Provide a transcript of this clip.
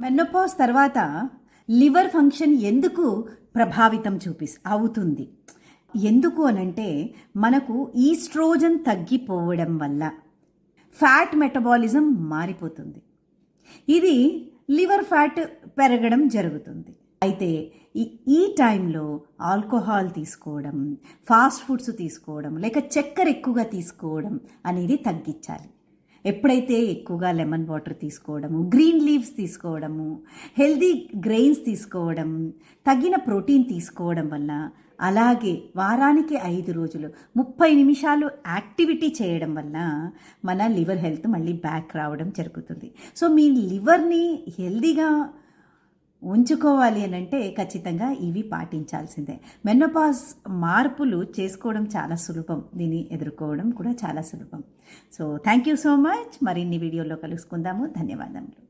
మెన్నోపాజ్ తర్వాత liver function ఎందుకు ప్రభావితం చూపిస్ అవుతుంది. ఎందుకు అనంటే మనకు ఈస్ట్రోజన్ తగ్గిపోవడం వల్ల ఫ్యాట్ మెటబాలిజం మారిపోతుంది. ఇది లివర్ ఫ్యాట్ పెరగడం జరుగుతుంది. అయితే ఈ- ఈ టైంలో ఆల్కహాల్ తీసుకోవడం ఫాస్ట్ ఫుడ్స్ తీసుకోవడం లేక చక్కెర ఎక్కువగా తీసుకోవడం అనేది తగ్గించాలి. ఎప్పుడైతే ఎక్కువగా లెమన్ వాటర్ తీసుకోవడము గ్రీన్ లీవ్స్ తీసుకోవడము హెల్దీ గ్రెయిన్స్ తీసుకోవడం తగిన ప్రోటీన్ తీసుకోవడం వల్ల అలాగే వారానికి ఐదు రోజులు ముప్పై నిమిషాలు యాక్టివిటీ చేయడం వల్ల మన లివర్ హెల్త్ మళ్ళీ బ్యాక్ రావడం జరుగుతుంది. సో మీ లివర్ని హెల్దీగా ఉంచుకోవాలి అని అంటే ఖచ్చితంగా ఇవి పాటించాల్సిందే. మెనోపాజ్ మార్పులు చేసుకోవడం చాలా సులభం. దీన్ని ఎదుర్కోవడం కూడా చాలా సులభం. So thank you so much మరిన్ని వీడియోలో కలుసుకుందాము. ధన్యవాదములు.